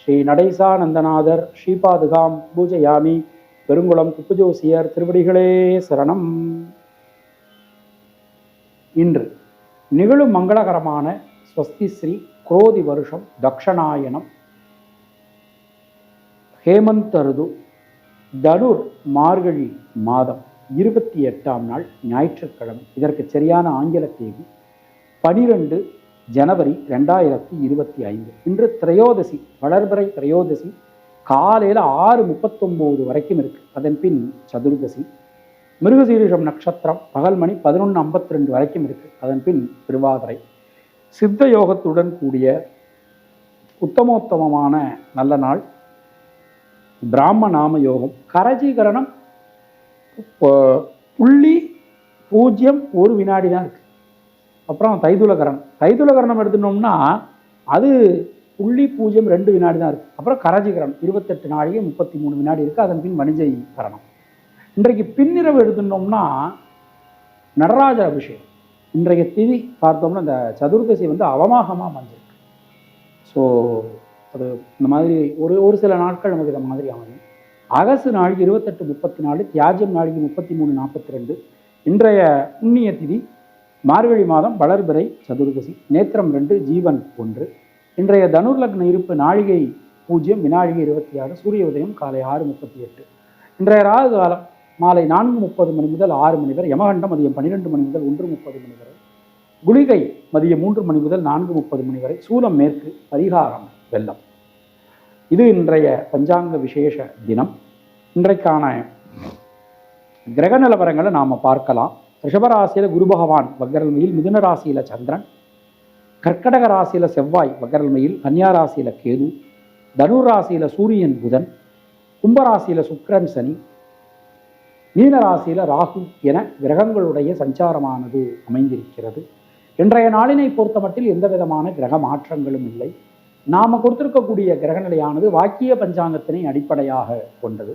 ஸ்ரீ நடேசானந்தநாதர் ஸ்ரீபாதுகாம் பூஜயாமி பெருங்குளம் குப்புஜோசியர் திருவடிகளே சரணம். இன்று நிகழும் மங்களகரமான ஸ்வஸ்தி ஸ்ரீ குரோதி வருஷம் தக்ஷணாயனம். ஹேமந்த் ருது தனுர் மார்கழி மாதம் இருபத்தி எட்டாம் நாள் ஞாயிற்றுக்கிழமை. இதற்கு சரியான ஆங்கில தேதி பனிரெண்டு ஜனவரி ரெண்டாயிரத்தி இருபத்தி ஐந்து. இன்று திரையோதசி வளர்பிறை திரையோதசி காலையில் ஆறு முப்பத்தொம்போது வரைக்கும் இருக்கு. அதன் பின் சதுர்தசி மிருகசீரிஷம் நட்சத்திரம் பகல் மணி பதினொன்று ஐம்பத்தி ரெண்டு வரைக்கும் இருக்கு. அதன் பின் திருவாதிரை. சித்த யோகத்துடன் கூடிய உத்தமோத்தமமான நல்ல நாள் பிராம நாம யோகம் கரஜீகரணம் புள்ளி பூஜ்ஜியம் ஒரு வினாடி தான் இருக்குது அப்புறம் தைதுலகரணம். தைதுலகரணம் எடுத்துட்டோம்னா அது புள்ளி பூஜ்ஜியம் ரெண்டு வினாடி தான் இருக்குது அப்புறம் கரஜிகரணம் இருபத்தெட்டு நாழிகை முப்பத்தி மூணு வினாடி இருக்குது அதன் பின் வணிஜை கரணம் இன்றைக்கு பின்னிரவு எடுத்துட்டோம்னா நடராஜ அபிஷேகம். இன்றைய திதி பார்த்தோம்னா இந்த சதுர்தசி வந்து அவமாகமாக அமைஞ்சிருக்கு. ஸோ அது இந்த மாதிரி ஒரு ஒரு சில நாட்கள் நமக்கு இந்த மாதிரி அமையும். அகசு நாளைக்கு இருபத்தெட்டு முப்பத்தி நாலு தியாஜம் நாளைக்கு முப்பத்தி மூணு நாற்பத்தி ரெண்டு இன்றைய புண்ணிய திதி மார்கழி மாதம் வளர்பிறை சதுர்தசி நேத்திரம் ரெண்டு ஜீவன் ஒன்று. இன்றைய தனுர் லக்ன இருப்பு நாழிகை பூஜ்ஜியம் வினாழிகை இருபத்தி ஆறு சூரிய உதயம் காலை ஆறு முப்பத்தி எட்டு. இன்றைய ராகு காலம் மாலை நான்கு முப்பது மணி முதல் ஆறு மணி வரை யமகண்டம் மதியம் பன்னிரெண்டு மணி முதல் ஒன்று முப்பது மணி வரை குளிகை மதியம் மூன்று மணி முதல் நான்கு முப்பது மணி வரை சூலம் மேற்கு பரிகாரம் வெள்ளம். இது இன்றைய பஞ்சாங்க விசேஷ தினம். இன்றைக்கான கிரக நிலவரங்களை நாம் பார்க்கலாம். ரிஷபராசியில் குரு பகவான் வக்கரல்மையில் மிதுன ராசியில் சந்திரன் கர்க்கடக ராசியில் செவ்வாய் வக்கரல்மையில் கன்னியா ராசியில் கேது தனுர் ராசியில் சூரியன் புதன் கும்பராசியில் சுக்கிரன் சனி மீன ராசியில் ராகு என கிரகங்களுடைய சஞ்சாரமானது அமைந்திருக்கிறது. இன்றைய நாளினை பொறுத்தமட்டில் எந்த விதமான கிரக மாற்றங்களும் இல்லை. நாம கொடுத்திருக்கக்கூடிய கிரகநிலையானது வாக்கிய பஞ்சாங்கத்தினை அடிப்படையாக கொண்டது.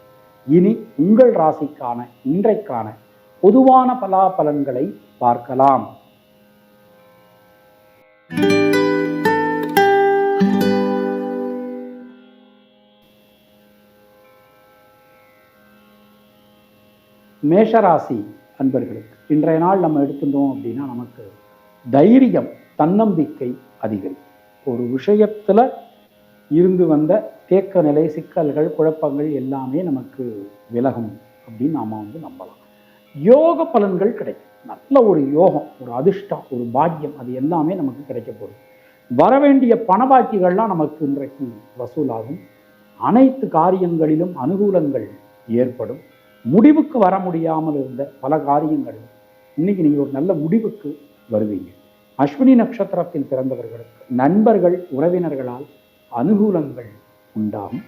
இனி உங்கள் ராசிக்கான இன்றைக்கான பொதுவான பலாபலன்களை பார்க்கலாம். மேஷராசி அன்பர்களுக்கு இன்றைய நாள் நம்ம எடுத்துட்டோம் அப்படின்னா நமக்கு தைரியம் தன்னம்பிக்கை அதிகரிக்கும். ஒரு விஷயத்தில் இருந்து வந்த தேக்க நிலை சிக்கல்கள் குழப்பங்கள் எல்லாமே நமக்கு விலகும் அப்படின்னு நாம வந்து நம்பலாம். யோக பலன்கள் கிடைக்கும். நல்ல ஒரு யோகம் ஒரு அதிர்ஷ்டம் ஒரு பாக்கியம் அது எல்லாமே நமக்கு கிடைக்க போகுது வரவேண்டிய பணபாக்கிகள்லாம் நமக்கு இன்றைக்கு வசூலாகும். அனைத்து காரியங்களிலும் அனுகூலங்கள் ஏற்படும். முடிவுக்கு வர முடியாமல் இருந்த பல காரியங்கள். இன்னைக்கு நீங்கள் ஒரு நல்ல முடிவுக்கு வருவீங்க. அஸ்வினி நட்சத்திரத்தில் பிறந்தவர்களுக்கு நண்பர்கள் உறவினர்களால் அனுகூலங்கள் உண்டாகும்.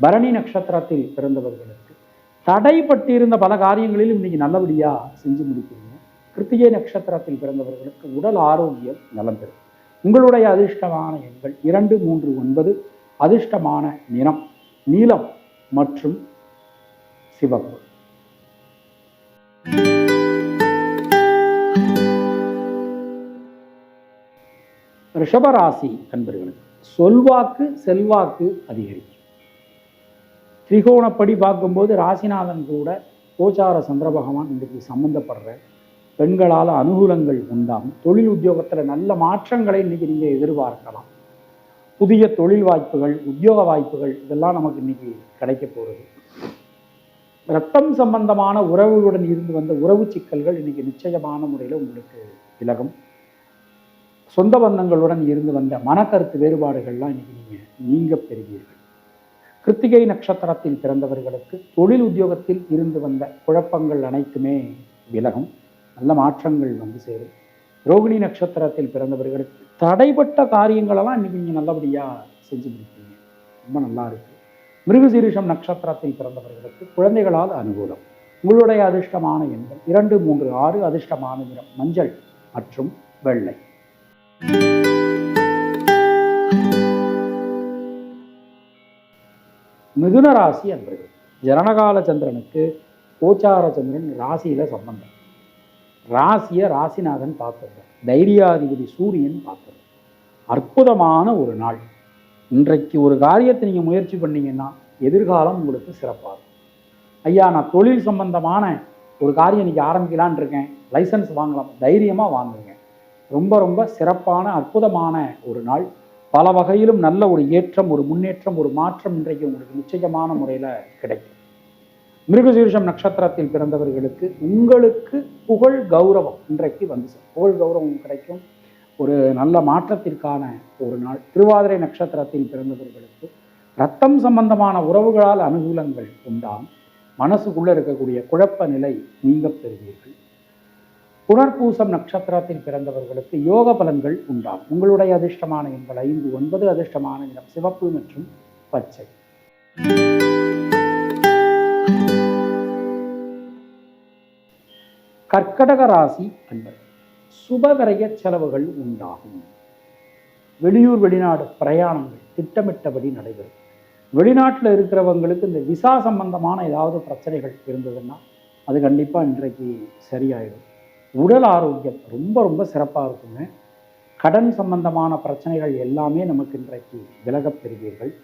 பரணி நட்சத்திரத்தில் பிறந்தவர்களுக்கு தடைப்பட்டிருந்த பல காரியங்களிலும் இன்னைக்கு நல்லபடியாக செஞ்சு முடிக்கிறீங்க. கிருத்திகை நட்சத்திரத்தில் பிறந்தவர்களுக்கு உடல் ஆரோக்கியம் நலம் பெறும். உங்களுடைய அதிர்ஷ்டமான எண்கள் இரண்டு மூன்று ஒன்பது. அதிர்ஷ்டமான நிறம் நீலம் மற்றும் சிவப்பு. ரிஷபராசி அன்பர்களுக்கு சொல்வாக்கு செல்வாக்கு அதிகரிக்கும். திரிகோணப்படி பார்க்கும்போது ராசிநாதன் கூட கோச்சார சந்திர பகவான் இன்றைக்கு சம்பந்தப்படுற பெண்களால் அனுகூலங்கள் உண்டாகும். தொழில் உத்தியோகத்தில் நல்ல மாற்றங்களை இன்னைக்கு நீங்கள் எதிர்பார்க்கலாம். புதிய தொழில் வாய்ப்புகள் உத்தியோக வாய்ப்புகள் இதெல்லாம் நமக்கு இன்னைக்கு கிடைக்க போகிறது ரத்தம் சம்பந்தமான உறவுகளுடன் இருந்து வந்த உறவு சிக்கல்கள் இன்னைக்கு நிச்சயமான முறையில் உங்களுக்கு விலகும். சொந்த பந்தங்களுடன் இருந்து வந்த மனக்கருத்து வேறுபாடுகள்லாம் இன்னைக்கு நீங்கள் நீங்க பெறுவீர்கள். கிருத்திகை நட்சத்திரத்தில் பிறந்தவர்களுக்கு தொழில் உத்தியோகத்தில் இருந்து வந்த குழப்பங்கள் அனைத்துமே விலகும். நல்ல மாற்றங்கள் வந்து சேரும். ரோகிணி நட்சத்திரத்தில் பிறந்தவர்களுக்கு தடைப்பட்ட காரியங்களெல்லாம் இன்னைக்கு நீங்கள் நல்லபடியாக செஞ்சு முடிப்பீங்க. ரொம்ப நல்லா இருக்கு. மிருகசீரிஷம் நட்சத்திரத்தில் பிறந்தவர்களுக்கு குழந்தைகளால் அனுகூலம். உங்களுடைய அதிர்ஷ்டமான எண்கள் இரண்டு மூன்று ஆறு அதிர்ஷ்டமான நிறம் மஞ்சள் மற்றும் வெள்ளை. மிதுன ராசி அன்பர்கள் ஜனனகால சந்திரனுக்கு கோச்சார சந்திரன் ராசியில சம்பந்தம். ராசியை ராசிநாதன் பார்த்துருக்கார். தைரியாதிபதி சூரியன் பார்த்துருக்கார். அற்புதமான ஒரு நாள். இன்றைக்கு ஒரு காரியத்தை நீங்கள் முயற்சி பண்ணீங்கன்னா எதிர்காலம் உங்களுக்கு சிறப்பாக இருக்கும். ஐயா நான் தொழில் சம்பந்தமான ஒரு காரியம் இன்னைக்கு ஆரம்பிக்கலான் இருக்கேன். லைசன்ஸ் வாங்கலாம். தைரியமாக வாங்குங்க. ரொம்ப ரொம்ப சிறப்பான அற்புதமான ஒரு நாள். பல வகையிலும் நல்ல ஒரு ஏற்றம் ஒரு முன்னேற்றம் ஒரு மாற்றம் இன்றைக்கு உங்களுக்கு நிச்சயமான முறையில் கிடைக்கும். மிருகசீர்ஷம் நட்சத்திரத்தில் பிறந்தவர்களுக்கு உங்களுக்கு புகழ் கௌரவம் இன்றைக்கு வந்து புகழ் கௌரவம் கிடைக்கும். ஒரு நல்ல மாற்றத்திற்கான ஒரு நாள். திருவாதிரை நட்சத்திரத்தில் பிறந்தவர்களுக்கு ரத்தம் சம்பந்தமான உறவுகளால் அனுகூலங்கள் உண்டாம். மனசுக்குள்ளே இருக்கக்கூடிய குழப்ப நிலை நீங்க பெறுவீர்கள். புனர்பூசம் நட்சத்திரத்தில் பிறந்தவர்களுக்கு யோக பலன்கள் உண்டாகும் உங்களுடைய அதிர்ஷ்டமான எண்கள் ஐந்து ஒன்பது அதிர்ஷ்டமான நிறம் சிவப்பு மற்றும் பச்சை. கர்க்கடக ராசி அன்பர் சுபவிரய செலவுகள் உண்டாகும். வெளியூர் வெளிநாடு பிரயாணங்கள் திட்டமிட்டபடி நடைபெறும். வெளிநாட்டில் இருக்கிறவங்களுக்கு இந்த விசா சம்பந்தமான ஏதாவது பிரச்சனைகள் இருந்ததுன்னா அது கண்டிப்பாக இன்றைக்கு சரியாயிடும். உடல் ஆரோக்கியம் ரொம்ப ரொம்ப சிறப்பாக இருக்குங்க. கடன் சம்பந்தமான பிரச்சனைகள் எல்லாமே நமக்கு இன்றைக்கு விலகப் பெறுவீர்கள்.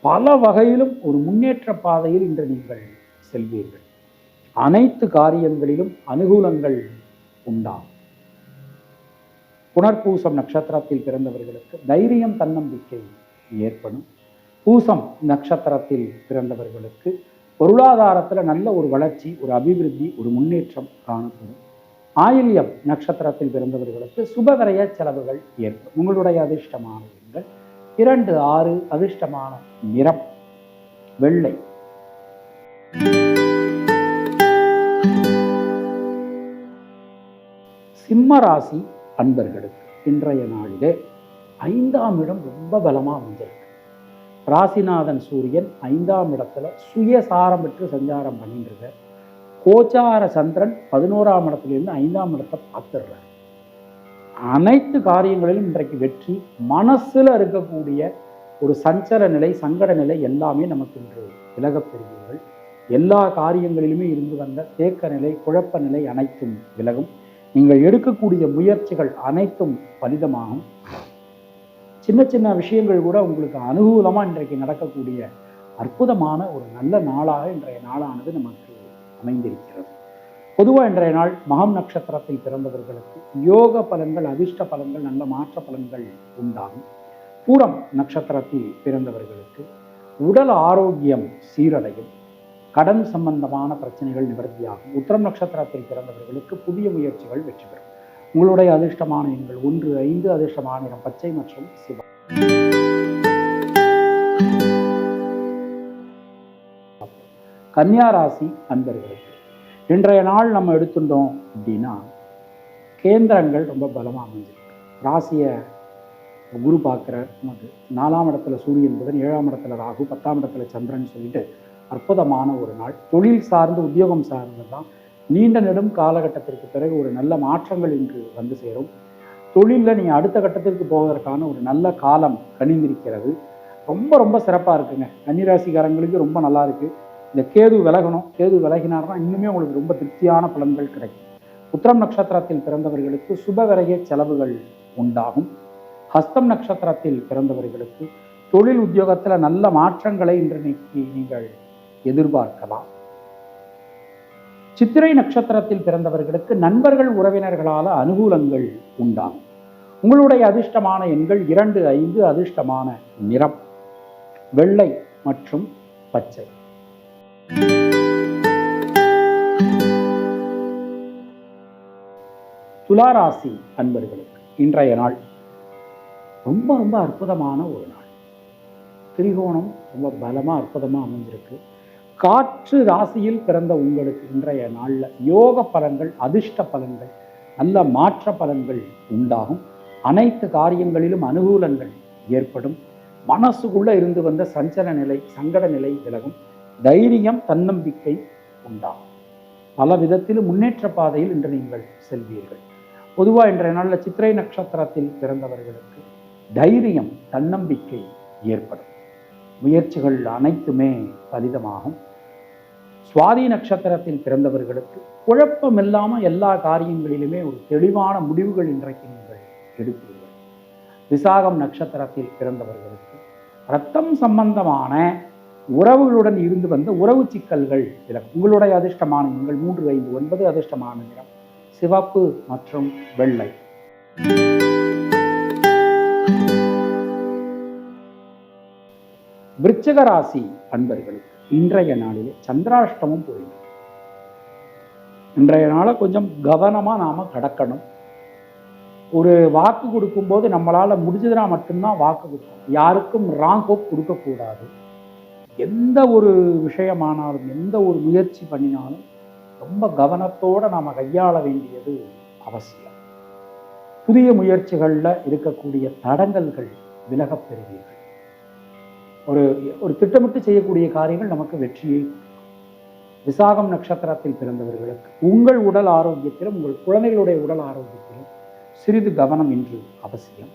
பல வகையிலும் ஒரு முன்னேற்ற பாதையில் இன்று நீங்கள் செல்வீர்கள். அனைத்து காரியங்களிலும் அனுகூலங்கள் உண்டாகும். புனர்பூசம் நட்சத்திரத்தில் பிறந்தவர்களுக்கு தைரியம் தன்னம்பிக்கை ஏற்படும். பூசம் நட்சத்திரத்தில் பிறந்தவர்களுக்கு பொருளாதாரத்தில் நல்ல ஒரு வளர்ச்சி ஒரு அபிவிருத்தி ஒரு முன்னேற்றம் காணப்படும். ஆயில்யம் நட்சத்திரத்தில் பிறந்தவர்களுக்கு சுபவிரய செலவுகள் ஏற்படும். உங்களுடைய அதிர்ஷ்டமான எண்கள் இரண்டு ஆறு அதிர்ஷ்டமான நிறம் வெள்ளை. சிம்ம ராசி அன்பர்களுக்கு இன்றைய நாளிலே ஐந்தாம் இடம் ரொம்ப பலமா வந்திருக்கு ராசிநாதன் சூரியன் ஐந்தாம் இடத்துல சுயசாரம் பெற்று சஞ்சாரம் பண்ணிட்டு கோச்சார சந்திரன் பதினோராம் இடத்துலேருந்து ஐந்தாம் இடத்தை பார்த்துடுறார். அனைத்து காரியங்களிலும் இன்றைக்கு வெற்றி மனசுல இருக்கக்கூடிய ஒரு சஞ்சல நிலை சங்கட நிலை எல்லாமே நமக்கு இன்று விலகப் பெறுவீர்கள். எல்லா காரியங்களிலுமே இருந்து வந்த தேக்க நிலை குழப்ப நிலை அனைத்தும் விலகும். நீங்கள் எடுக்கக்கூடிய முயற்சிகள் அனைத்தும் பலிதமாகும். சின்ன சின்ன விஷயங்கள் கூட உங்களுக்கு அனுகூலமாக இன்றைக்கு நடக்கக்கூடிய அற்புதமான ஒரு நல்ல நாளாக இன்றைய நாளானது நமக்கு அமைந்திருக்கிறது. பொதுவாக இன்றைய நாள் மகம் நட்சத்திரத்தில் பிறந்தவர்களுக்கு யோக பலன்கள் அதிர்ஷ்ட பலன்கள் நல்ல மாற்ற பலன்கள் உண்டாகும். பூரம் நட்சத்திரத்தில் பிறந்தவர்களுக்கு உடல் ஆரோக்கியம் சீரடையும். கடன் சம்பந்தமான பிரச்சனைகள் நிவர்த்தியாகும். உத்தரம் நட்சத்திரத்தில் பிறந்தவர்களுக்கு புதிய முயற்சிகள் வெற்றி பெறும். உங்களுடைய அதிர்ஷ்டமான எண்கள் ஒன்று ஐந்து அதிர்ஷ்டமான பச்சை மற்றும் சிவம் கன்னியா ராசி அன்பர்களுக்கு இன்றைய நாள் நம்ம எடுத்துட்டோம் அப்படின்னா கேந்திரங்கள் ரொம்ப பலமாக அமைஞ்சிருக்கு. ராசியை குரு பார்க்குற நமக்கு நாலாம் இடத்துல சூரியன் புதன் ஏழாம் இடத்துல ராகு பத்தாம் இடத்துல சந்திரன் சொல்லிட்டு அற்புதமான ஒரு நாள். தொழில் சார்ந்து உத்தியோகம் சார்ந்து தான் நீண்ட நெடும் காலகட்டத்திற்கு பிறகு ஒரு நல்ல மாற்றங்கள் இன்று வந்து சேரும். தொழிலில் நீங்கள் அடுத்த கட்டத்திற்கு போவதற்கான ஒரு நல்ல காலம் கணிந்திருக்கிறது ரொம்ப ரொம்ப சிறப்பாக இருக்குங்க. கன்னிராசிக்காரங்களுக்கு ரொம்ப நல்லா இருக்குது இந்த கேது விலகணும் கேது விலகினார்னா இன்னுமே உங்களுக்கு ரொம்ப திருப்தியான பலன்கள் கிடைக்கும். உத்திரம் நட்சத்திரத்தில் பிறந்தவர்களுக்கு சுபவிரய செலவுகள் உண்டாகும். ஹஸ்தம் நட்சத்திரத்தில் பிறந்தவர்களுக்கு தொழில் உத்தியோகத்தில் நல்ல மாற்றங்களை இன்றைக்கு நீங்கள் எதிர்பார்க்கலாம். சித்திரை நட்சத்திரத்தில் பிறந்தவர்களுக்கு நண்பர்கள் உறவினர்களால் அனுகூலங்கள் உண்டாகும். உங்களுடைய அதிர்ஷ்டமான எண்கள் இரண்டு ஐந்து அதிர்ஷ்டமான நிறம். வெள்ளை மற்றும் பச்சை. துளாராசி அன்பர்களுக்கு இன்றைய நாள் ரொம்ப ரொம்ப அற்புதமான ஒரு நாள். திரிகோணம் ரொம்ப பலமாக அற்புதமா அமைஞ்சிருக்கு. காற்று ராசியில் பிறந்த உங்களுக்கு இன்றைய நாள்ல யோக பலன்கள் அதிர்ஷ்ட பலன்கள் நல்ல மாற்ற பலன்கள் உண்டாகும். அனைத்து காரியங்களிலும் அனுகூலங்கள் ஏற்படும். மனசுக்குள்ள இருந்து வந்த சஞ்சல நிலை சங்கட நிலை விலகும். தைரியம் தன்னம்பிக்கை உண்டாகும் பல விதத்திலும் முன்னேற்ற பாதையில் இன்று நீங்கள் செல்வீர்கள். பொதுவாக இன்றைய நாளில் சித்திரை நட்சத்திரத்தில் பிறந்தவர்களுக்கு தைரியம் தன்னம்பிக்கை ஏற்படும். முயற்சிகள் அனைத்துமே பலிதமாகும். சுவாதி நட்சத்திரத்தில் பிறந்தவர்களுக்கு குழப்பம் இல்லாமல் எல்லா காரியங்களிலுமே ஒரு தெளிவான முடிவுகள் இன்றைக்கு நீங்கள் எடுப்பீர்கள். விசாகம் நட்சத்திரத்தில் பிறந்தவர்களுக்கு ரத்தம் சம்பந்தமான உறவுகளுடன் இருந்து வந்த உறவு சிக்கல்கள் விலகும் உங்களுடைய அதிர்ஷ்டமான எண்கள் மூன்று ஐந்து ஒன்பது அதிர்ஷ்டமான நிறம். சிவப்பு மற்றும் வெள்ளை. விருச்சக ராசி அன்பர்களுக்கு இன்றைய நாளிலே சந்திராஷ்டமும் புரியும் இன்றைய நாளை கொஞ்சம் கவனமா நாம கடக்கணும். ஒரு வாக்கு கொடுக்கும்போது நம்மளால முடிஞ்சதுனா மட்டும்தான் வாக்கு கொடுக்கணும். யாருக்கும் ராங் ஹோப் கொடுக்கக்கூடாது. எந்த ஒரு விஷயமானாலும் எந்த ஒரு முயற்சி பண்ணினாலும் ரொம்ப கவனத்தோட நாம கையாள வேண்டியது அவசியம். புதிய முயற்சிகள்ல இருக்கக்கூடிய தடங்கல்கள் விலகப் பெறுவீர்கள். ஒரு ஒரு திட்டமிட்டு செய்யக்கூடிய காரியங்கள் நமக்கு வெற்றியை விசாகம் நட்சத்திரத்தில் பிறந்தவர்களுக்கு உங்கள் உடல் ஆரோக்கியத்திலும் உங்கள் குழந்தைகளுடைய உடல் ஆரோக்கியத்திலும் சிறிது கவனம் இன்று அவசியம்.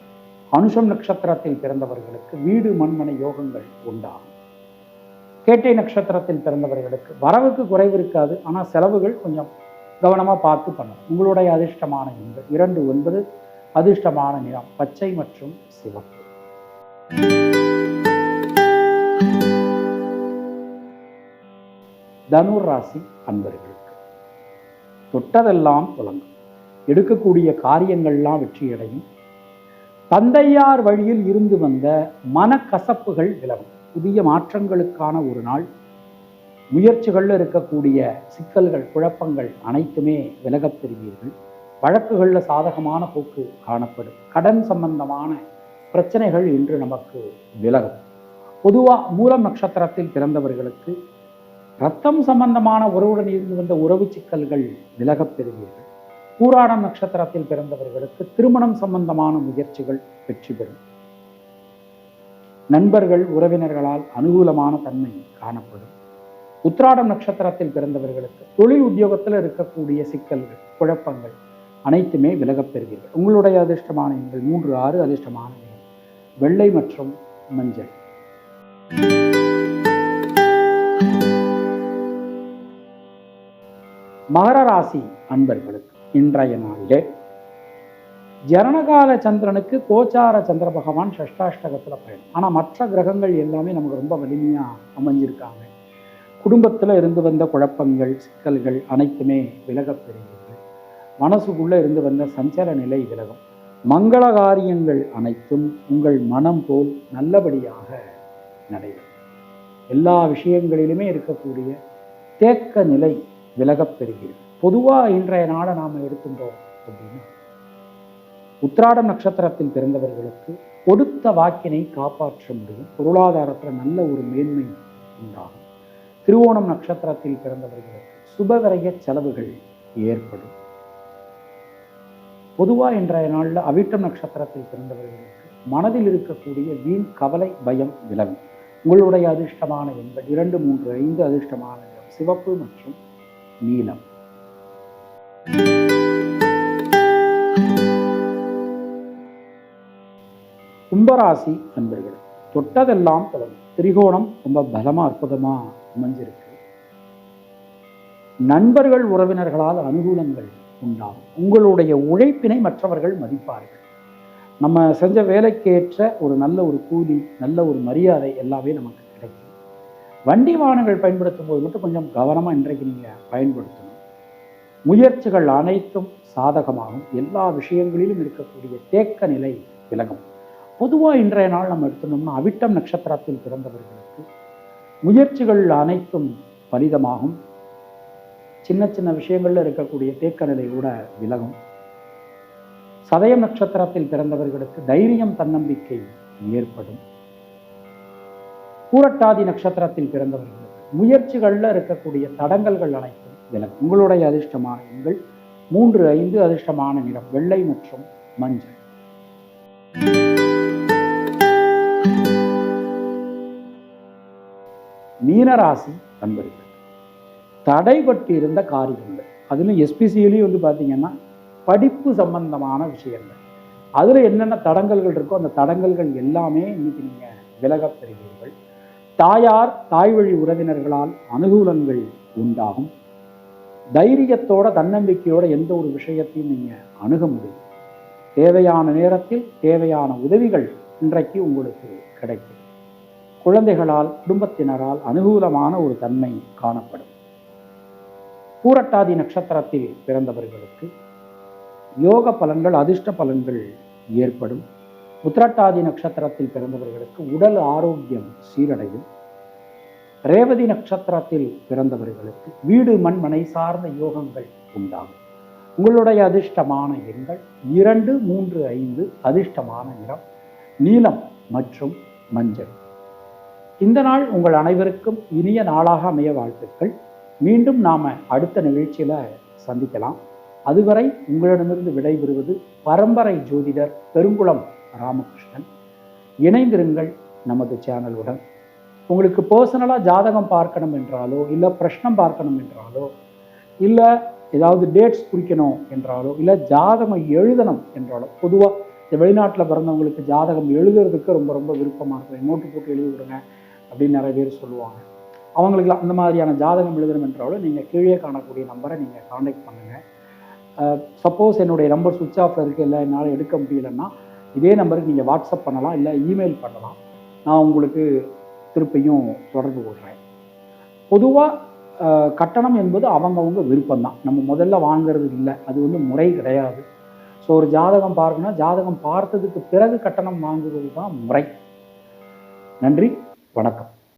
அனுஷம் நட்சத்திரத்தில் பிறந்தவர்களுக்கு வீடு மண்மனை யோகங்கள் உண்டாகும். கேட்டை நட்சத்திரத்தில் பிறந்தவர்களுக்கு வரவுக்கு குறைவு இருக்காது ஆனால் செலவுகள் கொஞ்சம் கவனமாக பார்த்து பண்ணணும். உங்களுடைய அதிர்ஷ்டமான எண்கள் இரண்டு ஒன்பது அதிர்ஷ்டமான நிறம் பச்சை மற்றும் சிவப்பு. தனுர் ராசி அன்பர்களுக்கு தொட்டதெல்லாம் துலங்கும் எடுக்கக்கூடிய காரியங்கள்லாம் வெற்றியடையும். தந்தையார் வழியில் இருந்து வந்த மனக்கசப்புகள் விலகும். புதிய மாற்றங்களுக்கான ஒரு நாள். முயற்சிகளில் இருக்கக்கூடிய சிக்கல்கள் குழப்பங்கள் அனைத்துமே விலகப் பெறுவீர்கள். வழக்குகளில் சாதகமான போக்கு காணப்படும். கடன் சம்பந்தமான பிரச்சனைகள் இன்று நமக்கு விலகும். பொதுவாக மூலம் நட்சத்திரத்தில் பிறந்தவர்களுக்கு ரத்தம் சம்பந்தமான உறவுடன் இருந்து வந்த உறவு சிக்கல்கள் விலகப் பெறுவீர்கள். பூராடம் நட்சத்திரத்தில் பிறந்தவர்களுக்கு திருமணம் சம்பந்தமான முயற்சிகள் வெற்றி பெறும். நண்பர்கள் உறவினர்களால் அனுகூலமான தன்மை காணப்படும். உத்ராடம் நட்சத்திரத்தில் பிறந்தவர்களுக்கு தொழில் உத்தியோகத்தில் இருக்கக்கூடிய சிக்கல்கள் குழப்பங்கள் அனைத்துமே விலகப் பெறுவீர்கள். உங்களுடைய அதிர்ஷ்டமான எண்கள் மூன்று ஆறு அதிர்ஷ்டமான எண். வெள்ளை மற்றும் மஞ்சள். மகர ராசி அன்பர்களுக்கு இன்றைய நாளிலே ஜனனகால சந்திரனுக்கு கோச்சார சந்திர பகவான் ஷஷ்டாஷ்டகத்தில் பயணம். ஆனால் மற்ற கிரகங்கள் எல்லாமே நமக்கு ரொம்ப வலிமையாக அமைஞ்சிருக்காங்க. குடும்பத்தில் இருந்து வந்த குழப்பங்கள் சிக்கல்கள் அனைத்துமே விலகப்பெறுகிறது மனசுக்குள்ளே இருந்து வந்த சஞ்சல நிலை விலகும். மங்கள காரியங்கள் அனைத்தும் உங்கள் மனம் போல் நல்லபடியாக நடைபெறும். எல்லா விஷயங்களிலுமே இருக்கக்கூடிய தேக்க நிலை விலகப்பெறுகிறது பொதுவாக இன்றைய நாளை நாம் எடுத்துட்டோம் அப்படின்னா உத்திராடம் நட்சத்திரத்தில் பிறந்தவர்களுக்கு கொடுத்த வாக்கினை காப்பாற்ற முடியும் பொருளாதாரத்தில் நல்ல ஒரு மேன்மை உண்டாகும். திருவோணம் நட்சத்திரத்தில் பிறந்தவர்களுக்கு சுபவிரய செலவுகள் ஏற்படும். பொதுவாக இன்றைய நாளில் அவிட்டம் நட்சத்திரத்தில் பிறந்தவர்களுக்கு மனதில் இருக்கக்கூடிய வீண் கவலை பயம் விலகும். உங்களுடைய அதிர்ஷ்டமான எண்கள் இரண்டு மூன்று ஐந்து அதிர்ஷ்டமான சிவப்பு மற்றும் நீலம். கும்பராசி நண்பர்கள் தொட்டதெல்லாம் பலம் திரிகோணம் ரொம்ப பலமாக அற்புதமாக அமைஞ்சிருக்கு. நண்பர்கள் உறவினர்களால் அனுகூலங்கள் உண்டாகும். உங்களுடைய உழைப்பினை மற்றவர்கள் மதிப்பார்கள். நம்ம செஞ்ச வேலைக்கேற்ற ஒரு நல்ல ஒரு கூலி நல்ல ஒரு மரியாதை எல்லாமே நமக்கு கிடைக்கும். வண்டி வாகனங்கள் பயன்படுத்தும் போது மட்டும் கொஞ்சம் கவனமாக இன்றைக்கு நீங்கள் பயன்படுத்தணும். முயற்சிகள் அனைத்தும் சாதகமாகும். எல்லா விஷயங்களிலும் இருக்கக்கூடிய தேக்க நிலை விலகும். பொதுவாக இன்றைய நாள் நம்ம எடுத்துனோம்னா அவிட்டம் நட்சத்திரத்தில் பிறந்தவர்களுக்கு முயற்சிகள் அனைத்தும் பலிதமாகும். சின்ன சின்ன விஷயங்கள்ல இருக்கக்கூடிய தேக்க நிலை கூட விலகும். சதயம் நட்சத்திரத்தில் பிறந்தவர்களுக்கு தைரியம் தன்னம்பிக்கை ஏற்படும். பூரட்டாதி நட்சத்திரத்தில் பிறந்தவர்களுக்கு முயற்சிகள்ல இருக்கக்கூடிய தடங்கல்கள் அனைத்தும் விலகும். உங்களுடைய அதிர்ஷ்டமான எண்கள் மூன்று ஐந்து அதிர்ஷ்டமான நிறம் வெள்ளை மற்றும் மஞ்சள். மீனராசி நண்பர்கள் தடைபட்டு இருந்த காரியங்கள் அதிலும் எஸ்பிசியிலையும் வந்து பார்த்தீங்கன்னா படிப்பு சம்பந்தமான விஷயங்கள். அதில் என்னென்ன தடங்கல்கள் இருக்கோ அந்த தடங்கல்கள் எல்லாமே இன்னைக்கு நீங்கள் விலகப் பெறுவீர்கள். தாயார் தாய் வழி உறவினர்களால் அனுகூலங்கள் உண்டாகும். தைரியத்தோட தன்னம்பிக்கையோட எந்த ஒரு விஷயத்தையும் நீங்கள் அணுக முடியும். தேவையான நேரத்தில் தேவையான உதவிகள் இன்றைக்கு உங்களுக்கு கிடைக்கும். குழந்தைகளால் குடும்பத்தினரால் அனுகூலமான ஒரு தன்மை காணப்படும். பூரட்டாதி நட்சத்திரத்தில் பிறந்தவர்களுக்கு யோக பலன்கள் அதிர்ஷ்ட பலன்கள் ஏற்படும். உத்திரட்டாதி நட்சத்திரத்தில் பிறந்தவர்களுக்கு உடல் ஆரோக்கியம் சீரடையும். ரேவதி நட்சத்திரத்தில் பிறந்தவர்களுக்கு வீடு மண் மனை சார்ந்த யோகங்கள் உண்டாகும். உங்களுடைய அதிர்ஷ்டமான எண்கள் இரண்டு மூன்று ஐந்து அதிர்ஷ்டமான நிறம் நீலம் மற்றும் மஞ்சள். இந்த நாள் உங்கள் அனைவருக்கும் இனிய நாளாக அமைய வாழ்த்துக்கள். மீண்டும் நாம அடுத்த நிகழ்ச்சியில சந்திக்கலாம். அதுவரை உங்களிடமிருந்து விடைபெறுவது பரம்பரை ஜோதிடர் பெருங்குளம் ராமகிருஷ்ணன். இணைந்திருங்கள் நமது சேனலுடன் உங்களுக்கு பர்சனலாக ஜாதகம் பார்க்கணும் என்றாலோ இல்லை பிரஷ்னம் பார்க்கணும் என்றாலோ இல்லை ஏதாவது டேட்ஸ் குறிக்கணும் என்றாலோ இல்லை ஜாதகம் எழுதணும் என்றாலோ பொதுவாக இந்த வெளிநாட்டில் பிறந்தவங்களுக்கு ஜாதகம் எழுதுறதுக்கு ரொம்ப ரொம்ப விருப்பமாக இருக்கும். நோட்டு போட்டு எழுதி விடுங்க. அப்படின்னு நிறைய பேர் சொல்லுவாங்க. அவங்களுக்கு அந்த மாதிரியான ஜாதகம் எழுதணும் என்றாலும் நீங்கள் கீழே காணக்கூடிய நம்பரை நீங்கள் காண்டாக்ட் பண்ணுங்கள் சப்போஸ் என்னுடைய நம்பர் சுவிட்ச் ஆஃப் இருக்குது இல்லை என்னால் எடுக்க முடியலன்னா இதே நம்பருக்கு நீங்கள் வாட்ஸ்அப் பண்ணலாம் இல்லை இமெயில் பண்ணலாம். நான் உங்களுக்கு திருப்பியும் தொடர்பு கொள்கிறேன் பொதுவாக கட்டணம் என்பது அவங்கவுங்க விருப்பம்தான். நம்ம முதல்ல வாங்குறது இல்லை. அது வந்து முறை கிடையாது. ஸோ ஒரு ஜாதகம் பார்க்கணும்னா ஜாதகம் பார்த்ததுக்கு பிறகு கட்டணம் வாங்குவது தான் முறை. நன்றி. வணக்கம்